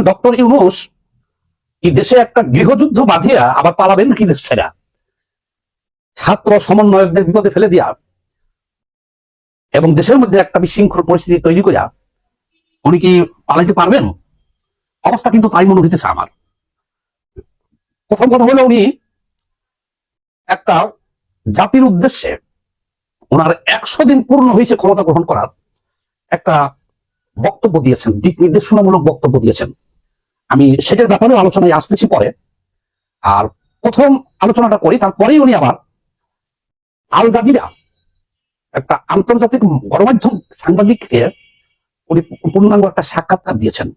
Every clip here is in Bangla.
ডক্টর ইউনুস এই দেশে একটা গৃহযুদ্ধ বাঁধিয়া আবার পালাবেন নাকি দেশ ছেড়া? ছাত্র সমন্বয়কদের বিপদে ফেলে দিয়া এবং দেশের মধ্যে একটা বিশৃঙ্খল পরিস্থিতি তৈরি করিয়া উনি কি পালাইতে পারবেন? অবস্থা কিন্তু তাই মনে হইতেছে আমার। প্রথম কথা হলো উনি একটা জাতির উদ্দেশ্যে ওনার একশো দিন পূর্ণ হয়েছে ক্ষমতা গ্রহণ করার একটা বক্তব্য দিয়েছেন, দিক নির্দেশনামূলক বক্তব্য দিয়েছেন। আমি সেটার ব্যাপারেও আলোচনায় আসতেছি পরে। আর প্রথম আলোচনাটা করি, তারপরেই উনি আবার আল জাজিরা, একটা আন্তর্জাতিক গণমাধ্যম সাংবাদিককে উনি পূর্ণাঙ্গ একটা সাক্ষাৎকার দিয়েছেন।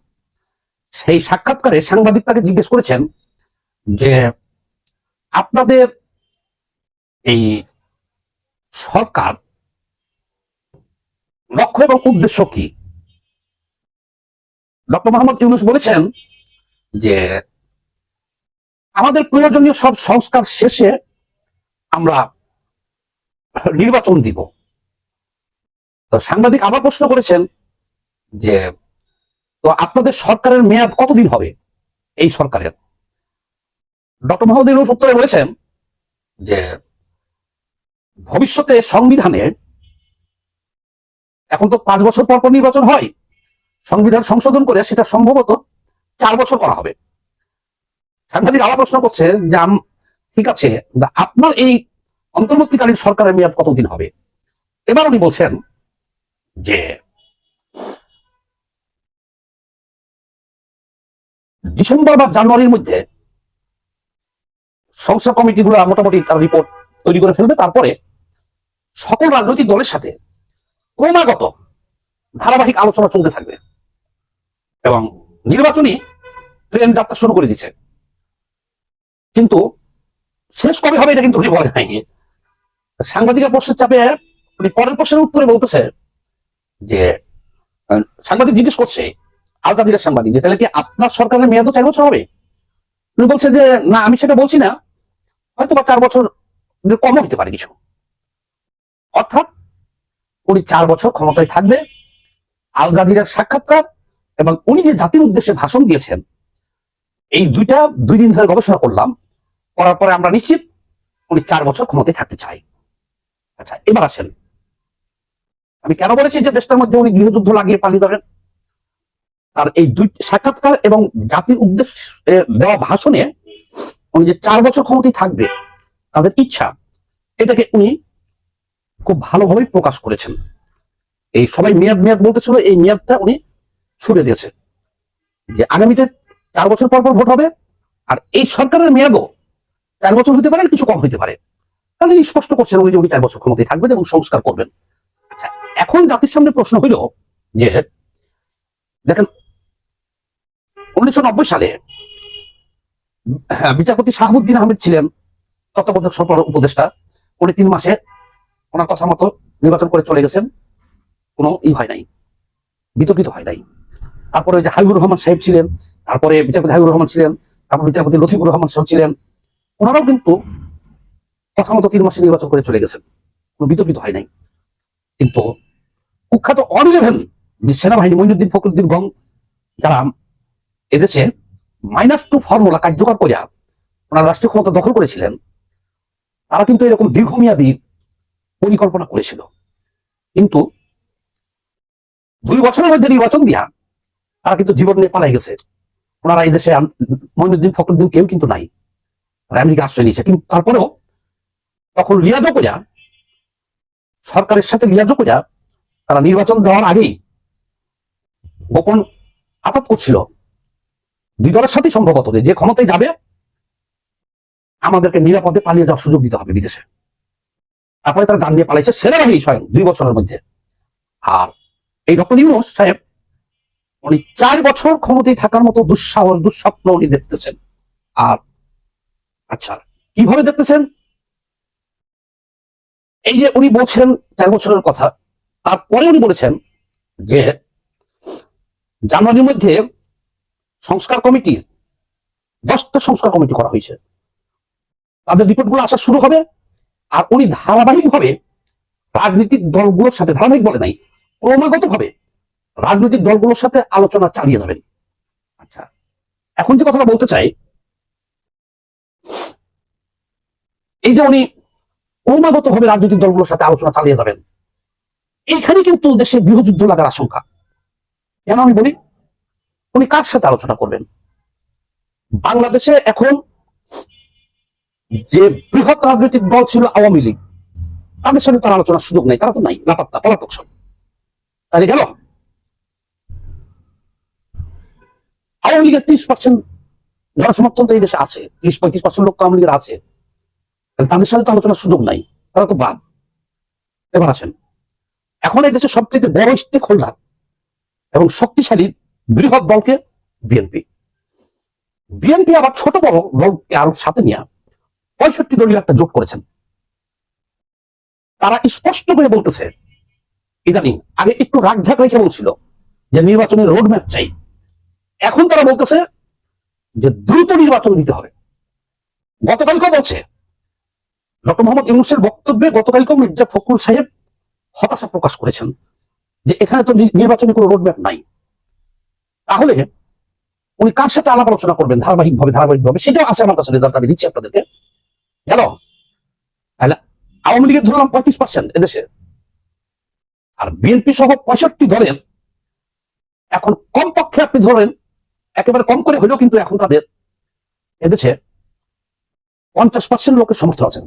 সেই সাক্ষাৎকারে সাংবাদিক তাকে জিজ্ঞেস করেছেন যে, আপনাদের এই সরকার লক্ষ্য এবং উদ্দেশ্য কি? ডক্টর মোহাম্মদ ইউনুস বলেছেন যে আমাদের প্রয়োজনীয় সব সংস্কার শেষে আমরা নির্বাচন দিব। তো সাংবাদিক আবার প্রশ্ন করেছেন যে, তো আপনাদের সরকারের মেয়াদ কতদিন হবে এই সরকারের? ডক্টর মোহাম্মদ ইউনুস উত্তরে বলেছেন যে, ভবিষ্যতে সংবিধানে এখন তো পাঁচ বছর পর পর নির্বাচন হয়। সংবিধান সংশোধন করে সেটা সম্ভবত চার বছর করা হবে। সাংবাদিক আবার প্রশ্ন করছে যে ঠিক আছে আপনার এই অন্তর্বর্তীকালীন সরকারের মেয়াদ কতদিন হবে? এবার উনি বলছেন যে, ডিসেম্বর বা জানুয়ারির মধ্যে সংসদ কমিটিগুলো মোটামুটি তার রিপোর্ট তৈরি করে ফেলবে। তারপরে সকল রাজনৈতিক দলের সাথে ক্রমাগত ধারাবাহিক আলোচনা চলতে থাকবে। এবং নির্বাচনী ট্রেন যাত্রা শুরু করে দিচ্ছে কিন্তু শেষ কবে হবে এটা কিন্তু উনি বলে নাই। সাংবাদিকের প্রশ্নের চাপে উনি পরের প্রশ্নের উত্তরে বলতেছে যে সাংবাদিক জিজ্ঞেস করছে আলতাদিরের সাংবাদিক, যে তাহলে কি আপনার সরকারের মেয়াদও চার বছর হবে? উনি বলছে যে, না, আমি সেটা বলছি না। হয়তো বা চার বছর কমও হতে পারে কিছু। অর্থাৎ উনি চার বছর ক্ষমতায় থাকবে। আল সাক্ষাৎকার এবং উনি যে জাতির উদ্দেশ্যে ভাষণ দিয়েছেন, এই দুইটা দুই দিন ধরে গবেষণা করলাম, করার পরে আমরা নিশ্চিত উনি চার বছর ক্ষমতায় থাকতে চাই। আচ্ছা এবার আসেন। আমি কেন বলেছি যে দেশটার মধ্যে উনি গৃহযুদ্ধ লাগিয়ে পালিয়ে যাবেন? আর এই দুই সাক্ষাৎকার এবং জাতির উদ্দেশ্যে দেওয়া ভাষণে উনি যে চার বছর ক্ষমতায় থাকবে, তাদের ইচ্ছা, এটাকে উনি খুব ভালোভাবেই প্রকাশ করেছেন। এই সবাই মেয়াদ মেয়াদ বলতেছিল, এই মেয়াদটা উনি ছুড়ে দিয়েছে। যে আগামীতে চার বছর পর পর ভোট হবে, আর এই সরকারের মেয়াদও চার বছর হতে পারে কিছু কম হতে পারে। তাহলে স্পষ্ট করছেন উনি যে উনি চার বছর ক্ষমতায় থাকবেন এবং সংস্কার করবেন। আচ্ছা এখন জাতির সামনে প্রশ্ন হইল যে, দেখেন, উনিশশো নব্বই সালে বিচারপতি শাহাবুদ্দিন আহমেদ ছিলেন তত্ত্বাবধায়ক সরকার উপদেষ্টা। উনি তিন মাসে ওনার কথা মতো নির্বাচন করে চলে গেছেন। কোনো ই হয় নাই, বিতর্কিত হয় নাই। তারপরে যে হাবিবুর রহমান সাহেব ছিলেন, তারপরে বিচারপতি হাবিবুর রহমান ছিলেন, তারপর বিচারপতি লতিফুর রহমান সাহেব ছিলেন, ওনারাও কিন্তু কথা মতো তিন মাসে নির্বাচন করে চলে গেছেন। কোনো বিতর্কিত হয় নাই। কিন্তু কুখ্যাত অন ইলেভেন সেনাবাহিনী মইনুদ্দিন ফখরুদ্দিন গং, যারা এদেশে মাইনাস টু ফর্মুলা কার্যকর করিয়া ওনারা রাষ্ট্রীয় ক্ষমতা দখল করেছিলেন, তারা কিন্তু এরকম দীর্ঘমেয়াদী পরিকল্পনা করেছিল। কিন্তু দুই বছরের মধ্যে নির্বাচন দিয়া তারা কিন্তু জীবন নিয়ে পালাই গেছে। ওনারা এই দেশে মইনুদ্দিন ফখরুদ্দিন কেউ কিন্তু নাই। তারা আমেরিকা আশ্রয় নিয়েছে। কিন্তু তারপরেও তখন লিয়াজো করিয়া সরকারের সাথে লিয়াজো করিয়া তারা নির্বাচন দেওয়ার আগেই গোপন আঘাত করছিল। দুই দলের সাথে সম্ভবত যে ক্ষমতায় যাবে, আমাদেরকে নিরাপদে পালিয়ে যাওয়ার সুযোগ দিতে হবে বিদেশে। তারপরে তারা জান নিয়ে পালাইছে সেনাবাহিনী স্বয়ং দুই বছরের মধ্যে। আর এই ডক্টর ইউনুস সাহেব উনি চার বছর ক্ষমতায় থাকার মতো দুঃসাহস, দুঃস্বপ্ন উনি দেখতেছেন। আর আচ্ছা কীভাবে দেখতেছেন? এই যে উনি বলছেন চার বছরের কথা, তারপরে উনি বলেছেন যে জানুয়ারির মধ্যে সংস্কার কমিটির দশটা সংস্কার কমিটি করা হয়েছে। তাদের রিপোর্টগুলো আসা শুরু হবে, আর উনি ধারাবাহিকভাবে রাজনৈতিক দলগুলোর সাথে ধারাবাহিক বলে নাই ক্রমাগত ভাবে রাজনৈতিক দলগুলোর সাথে আলোচনা চালিয়ে যাবেন। আচ্ছা। এখন যে কথাটা বলতে চাই এই যে উনি ক্রমাগত ভাবে রাজনৈতিক দলগুলোর সাথে আলোচনা চালিয়ে যাবেন এইখানে কিন্তু দেশে গৃহযুদ্ধ লাগার আশঙ্কা। কেন আমি বলি? উনি কার সাথে আলোচনা করবেন? বাংলাদেশে এখন যে বৃহৎ রাজনৈতিক দল ছিল আওয়ামী লীগ তাদের সাথে তার আলোচনার সুযোগ নেই তারা তো নাই লাপাত্তা পলাতক সব। তাহলে গেল? আওয়ামী লীগের ত্রিশ পার্সেন্ট জনসমর্থন তো এই দেশে আছে, ত্রিশ পঁয়ত্রিশ পার্সেন্ট লোক তো আওয়ামী লীগের আছে। তাদের সাথে তো আলোচনার সুযোগ নাই, তারা তো বাদ। এবার আসেন, এখন এই দেশের সবচেয়ে বড় স্টেক হোল্ডার এবং শক্তিশালী বৃহৎ দলকে বিএনপি। বিএনপি আবার ছোট বড় দলকে আরও সাথে নিয়ে পঁয়ষট্টি দলীয় একটা জোট করেছেন। তারা স্পষ্ট করে বলতেছে, ইদানিং আগে একটু রাগ ঢাক রেখে বলছিল যে নির্বাচনের রোড ম্যাপ চাই। এখন তারা বলতেছে যে দ্রুত নির্বাচন দিতে হবে। গতকালকেও বলছে, ডক্টর মোহাম্মদ ইউনুসের বক্তব্যে গতকালকেও মির্জা ফখরুল সাহেব হতাশা প্রকাশ করেছেন যে এখানে তো নির্বাচনী কোনো রোড ম্যাপ নাই। তাহলে উনি কার সাথে আলাপ আলোচনা করবেন ধারাবাহিক ভাবে ধারাবাহিক ভাবে সেটাও আছে আমার কাছে রেজাল্ট আমি দিচ্ছি আপনাদেরকে। গেল। আওয়ামী লীগের ধরলাম পঁয়ত্রিশ পার্সেন্ট এদেশে। আর বিএনপি সহ পঁয়ষট্টি দলের এখন কমপক্ষে আপনি ধরেন একেবারে কম করে হলেও কিন্তু এখন তাদের এদেশে পঞ্চাশ পার্সেন্ট লোকের সমর্থন আছে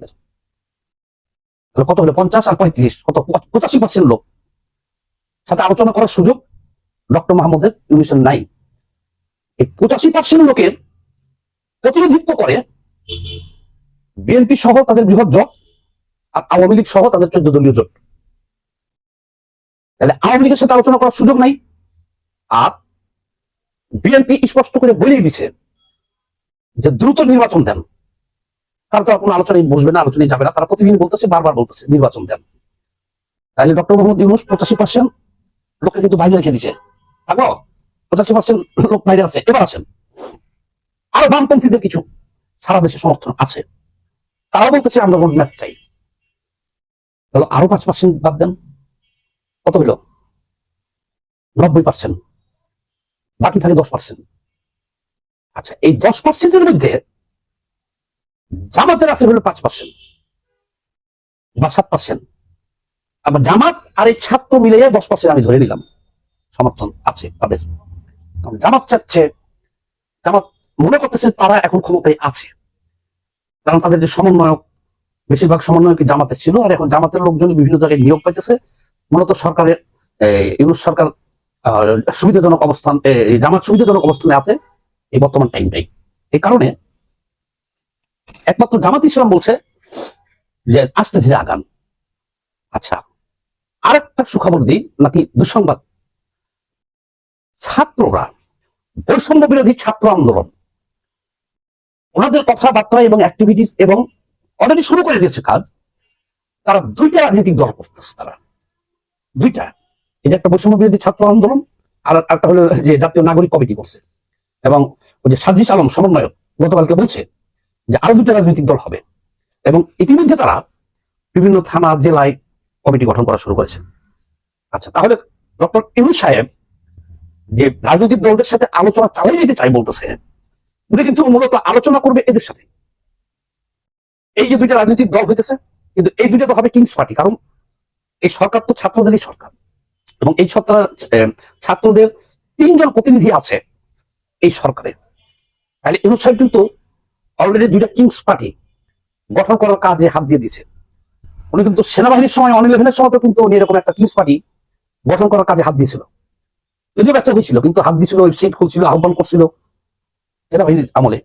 তাহলে কত হলো? পঞ্চাশ আর পঁয়ত্রিশ, কত? পঁচাশি পার্সেন্ট লোক। সাথে আলোচনা করার সুযোগ ডক্টর মাহমুদের ইউনিশন নাই। এই পঁচাশি পার্সেন্ট লোকের প্রতিনিধিত্ব করে বিএনপি সহ তাদের বৃহৎ জোট আর আওয়ামী লীগ সহ তাদের চোদ্দ দলীয় জোট। তাহলে আওয়ামী লীগের সাথে আলোচনা করার সুযোগ নাই। আর বিএনপি স্পষ্ট করে বলেই দিছে যে দ্রুত নির্বাচন দেন। তারা তো কোনো আলোচনায় বসবে না আলোচনায় যাবে না। তারা প্রতিদিন বলতেছে, বারবার বলতেছে, নির্বাচন দেন। তাহলে ডক্টর মোহাম্মদ ইউনুস পঁচাশি পার্সেন্ট লোককে কিন্তু বাইরে রেখে দিছে। থাকল পঁচাশি পার্সেন্ট লোক বাইরে আছে, এবার আছেন আরও বামপন্থীদের কিছু সারা দেশে সমর্থন আছে। তারা বলতেছে, আমরা রোড ম্যাপ চাই আরও পাঁচ পার্সেন্ট বাদ দেন। কত হইল? নব্বই পার্সেন্ট বাকি থাকে দশ পার্সেন্ট আচ্ছা এই দশ পার্সেন্টের মধ্যে জামাতের আছে হলো পাঁচ পার্সেন্ট বা সাত পার্সেন্ট আবার জামাত আর এই ছাত্র মিলে দশ পার্সেন্ট আমি ধরে নিলাম। সমর্থন আছে তাদের। জামাত চাচ্ছে, জামাত মনে করতেছে তারা এখন ক্ষমতায় আছে। কারণ তাদের যে সমন্বয়ক, বেশিরভাগ সমন্বয়ক জামাতের ছিল। আর এখন জামাতের লোকজন বিভিন্ন জায়গায় নিয়োগ পাইতেছে। মূলত সরকারের ইউনুস সরকার সুবিধাজনক অবস্থান জামাত সুবিধাজনক অবস্থানে আছে এই বর্তমান টাইমটাই এই কারণে একমাত্র জামাত ইসলাম বলছে যে আস্তে ধীরে আগান। আচ্ছা আরেকটা সুখবর দিই, নাকি দুঃসংবাদ? ছাত্ররা, বৈষম্য বিরোধী ছাত্র আন্দোলন, ওনাদের কথাবার্তা এবং অ্যাক্টিভিটিস এবং অলরেডি শুরু করে দিয়েছে কাজ, তারা দুইটা রাজনৈতিক দল করতেছে তারা। দুইটা। এটা একটা বৈষম্য বিরোধী ছাত্র আন্দোলন, আর একটা হলো যে জাতীয় নাগরিক কমিটি করছে। এবং ওই যে সাজিস আলম সমন্বয়ক গতকালকে বলছে যে আরও দুটো রাজনৈতিক দল হবে। এবং ইতিমধ্যে তারা বিভিন্ন থানা, জেলায় কমিটি গঠন করা শুরু করেছে। আচ্ছা তাহলে ডক্টর ইউনুস সাহেব যে রাজনৈতিক দলদের সাথে আলোচনা চালিয়ে যেতে চাই বলতেছে উনি কিন্তু মূলত আলোচনা করবে এদের সাথে। এই যে দুইটা রাজনৈতিক দল হইতেছে, কিন্তু এই দুইটা তো হবে কিংস পার্টি, কারণ এই সরকার তো ছাত্রদেরই সরকার। এবং এই আহ, ছাত্রদের তিনজন প্রতিনিধি আছে এই সরকারে। তাহলে ইউনুস সাহেব কিন্তু অলরেডি দুইটা কিংস পার্টি গঠন করার কাজে হাত দিয়ে দিছে উনি কিন্তু সেনাবাহিনীর সময় অন ইলেভেনের সময় তো কিন্তু উনি এরকম একটা কিংস পার্টি গঠন করার কাজে হাত দিয়েছিল। যদিও ব্যস্ত হয়েছিল কিন্তু হাত দিয়েছিল ওয়েবসাইট খুলছিল আহ্বান করছিল সেনাবাহিনীর আমলে।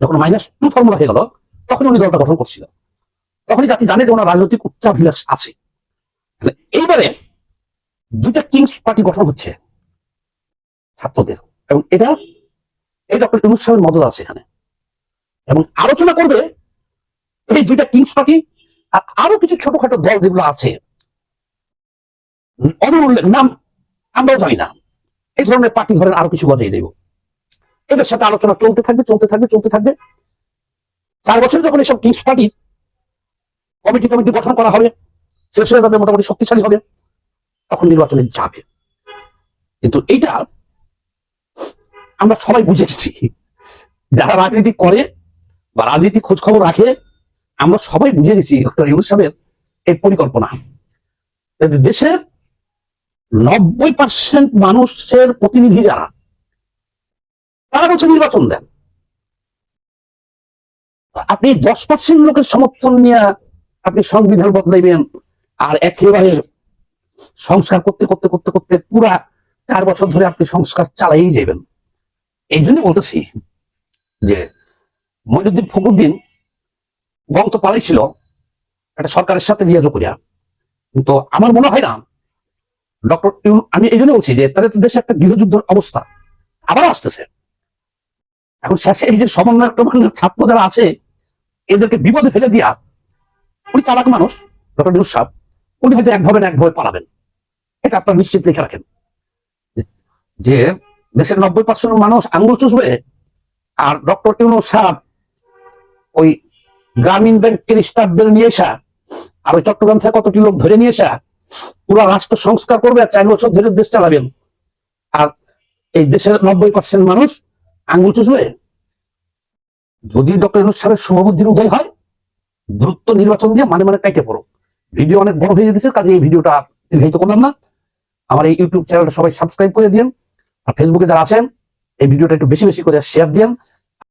যখন মাইনাস টু ফর্মুলা হয়ে গেল তখন উনি দলটা গঠন করছিল। তখনই জাতি জানে যে ওনার রাজনৈতিক উচ্চাভিলাষ আছে। এইবারে দুইটা কিংস পার্টি গঠন হচ্ছে ছাত্রদের। এবং এটা এই ডক্টর ইউনুস সাহেবের মদত আছে এখানে। এবং আলোচনা করবে এই দুইটা কিংস পার্টি আর আরও কিছু ছোটখাটো দল যেগুলো আছে। অনুল্লেখ নাম আমরাও জানি না। এই ধরনের পার্টি ধরেন আরও কিছু গজাই দেব। এদের সাথে আলোচনা চলতে থাকবে চলতে থাকবে চলতে থাকবে। চার বছরে যখন এসব কিংস পার্টির কমিটি কমিটি গঠন করা হবে শেষ হয়ে যাবে মোটামুটি শক্তিশালী হবে। তখন নির্বাচনে যাবে। কিন্তু এইটা আমরা সবাই বুঝে গেছি যারা রাজনীতি করে বা রাজনীতি খোঁজ খবর রাখে, আমরা সবাই বুঝে গেছি, ডক্টর ইউনুস সাহেবের এই পরিকল্পনা। দেশের নব্বই পার্সেন্ট মানুষের প্রতিনিধি যারা, তারা বলছে নির্বাচন দেন। আপনি দশ পার্সেন্ট লোকের সমর্থন নিয়ে আপনি সংবিধান বদলাইবেন, আর একেবারে সংস্কার করতে করতে করতে করতে পুরা চার বছর ধরে আপনি সংস্কার চালাই যাবেন এই জন্য বলতেছি যে মইনুদ্দিন ফখরুদ্দিন গং তো পালাইছিল একটা সরকারের সাথে লিয়াজো করিয়া। কিন্তু আমার মনে হয় না, ডক্টর আমি এই জন্য বলছি যে তাদের তো দেশে একটা গৃহযুদ্ধের অবস্থা আবার আসতেছে। এখন শেষে এই যে সমন্বয় ছাত্র যারা আছে, এদেরকে বিপদে ফেলে দিয়া, উনি চালাক মানুষ, ডক্টর নিউজ সাহেব। উনি হয়তো একভাবে না একভাবে পালাবেন। এটা আপনার নিশ্চিত লিখে রাখেন। যে- দেশের নব্বই পার্সেন্ট মানুষ আঙ্গুল চুষবে, আর ডক্টর ইউনুস সাহেব ওই গ্রামীণ ব্যাংকের স্টাফদের নিয়ে আসা আর ওই চট্টগ্রাম থেকে কতটি লোক ধরে নিয়ে আসা পুরো রাষ্ট্র সংস্কার করবে আর চার বছর ধরে দেশ চালাবেন। আর এই দেশের নব্বই পার্সেন্ট মানুষ আঙ্গুল চুষবে? যদি ডক্টর ইউনুস সাহেবের শুভবুদ্ধির উদয় হয়, দ্রুত নির্বাচন দিয়ে মানে মানে কাইটে পড়ো ভিডিও অনেক বড় হয়ে যেতেছে কাজে এই ভিডিওটা দীর্ঘায়িত করলাম না। আমার এই ইউটিউব চ্যানেলটা সবাই সাবস্ক্রাইব করে দিন আর ফেসবুকে যারা আছেন, এই ভিডিওটা একটু বেশি বেশি করে শেয়ার দিন